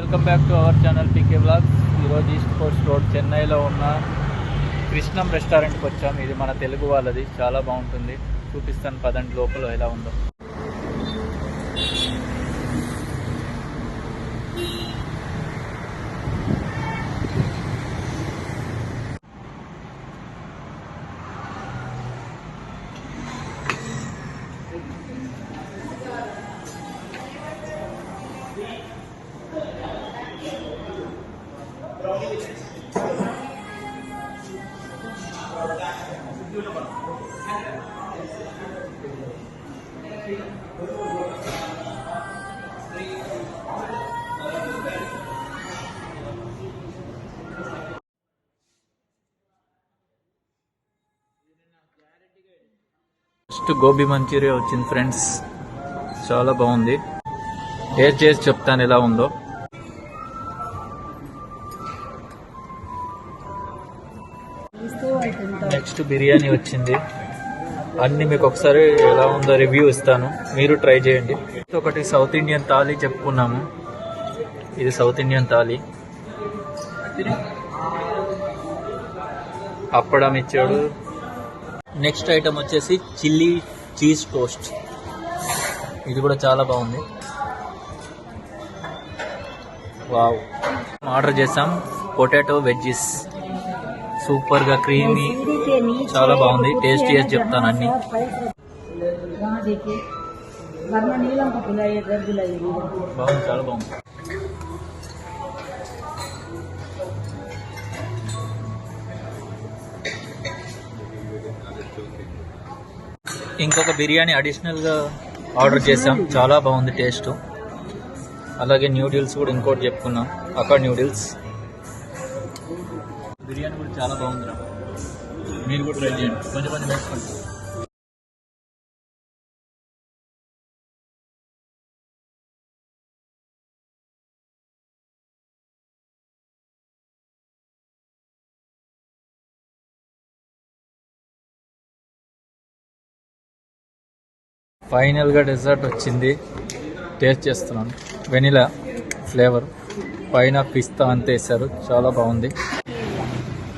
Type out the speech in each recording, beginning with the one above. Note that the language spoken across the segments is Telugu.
Welcome back to our channel PK blogs ఈరోజు ఈస్ట్ కోస్ట్ రోడ్ చెన్నైలో ఉన్న కృష్ణం రెస్టారెంట్కి వచ్చాం ఇది మన తెలుగు వాళ్ళది. చాలా బాగుంటుంది. చూపిస్తాను పదండి లోపల ఎలా ఉందో. ఫస్ట్ గోబీ మంచూరియా వచ్చింది ఫ్రెండ్స్ చాలా బాగుంది. టేస్ట్ చేసి చెప్తాను ఎలా ఉందో. నెక్స్ట్ బిర్యానీ వచ్చింది. అన్ని మీకు ఒకసారి ఎలా ఉందో రివ్యూ ఇస్తాను. మీరు ట్రై చేయండి. ఒకటి సౌత్ ఇండియన్ థాలీ చెప్పుకున్నాము. ఇది సౌత్ ఇండియన్ థాలీ. అప్పడం ఇచ్చాడు. నెక్స్ట్ ఐటమ్ వచ్చేసి చిల్లీ చీజ్ టోస్ట్. ఇది కూడా చాలా బాగుంది. వావ్. ఆర్డర్ చేసాం. Potato wedges. సూపర్గా క్రీమీ. చాలా బాగుంది. టేస్ట్ చేసి చెప్తాను అన్ని. బాగుంది చాలా బాగుంది. ఇంకొక బిర్యానీ అడిషనల్గా ఆర్డర్ చేసాం చాలా బాగుంది టేస్ట్ అలాగే న్యూడిల్స్ కూడా ఇంకోటి చెప్పుకున్నాం. అక్కడ న్యూడిల్స్ బిర్యానీ కూడా చాలా బాగుంది రా మీరు కూడా ట్రై చేయండి. కొంచెం మంది నేర్చుకోండి ఫైనల్గా డెజర్ట్ వచ్చింది. టేస్ట్ చేస్తున్నాను. వెనిలా ఫ్లేవర్ పైన పిస్తా అంతా వేసారు చాలా బాగుంది.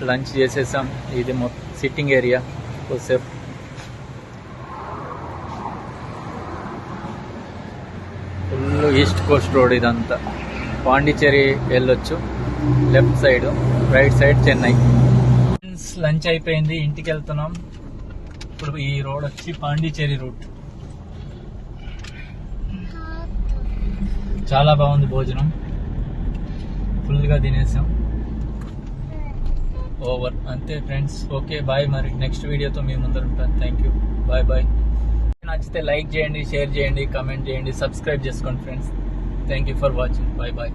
లంచ్ చేసేసాం. ఇది మొత్తం సిట్టింగ్ ఏరియా కొద్దిసేపు. ఫుల్ ఈస్ట్ కోస్ట్ రోడ్ ఇదంతా. పాండిచ్చేరి వెళ్ళొచ్చు. Left side. Right side Chennai. Lunch అయిపోయింది. ఇంటికి వెళ్తున్నాం. ఇప్పుడు ఈ రోడ్ వచ్చి పాండిచ్చేరి రూట్. చాలా బాగుంది భోజనం. ఫుల్గా తినేసాం. ఓవర్. అంతే ఫ్రెండ్స్. Okay bye. మరి నెక్స్ట్ వీడియోతో మీ ముందర ఉంటాను థ్యాంక్ యూ బాయ్ బాయ్ నచ్చితే లైక్ చేయండి షేర్ చేయండి కామెంట్ చేయండి సబ్స్క్రైబ్ చేసుకోండి friends thank you for watching bye bye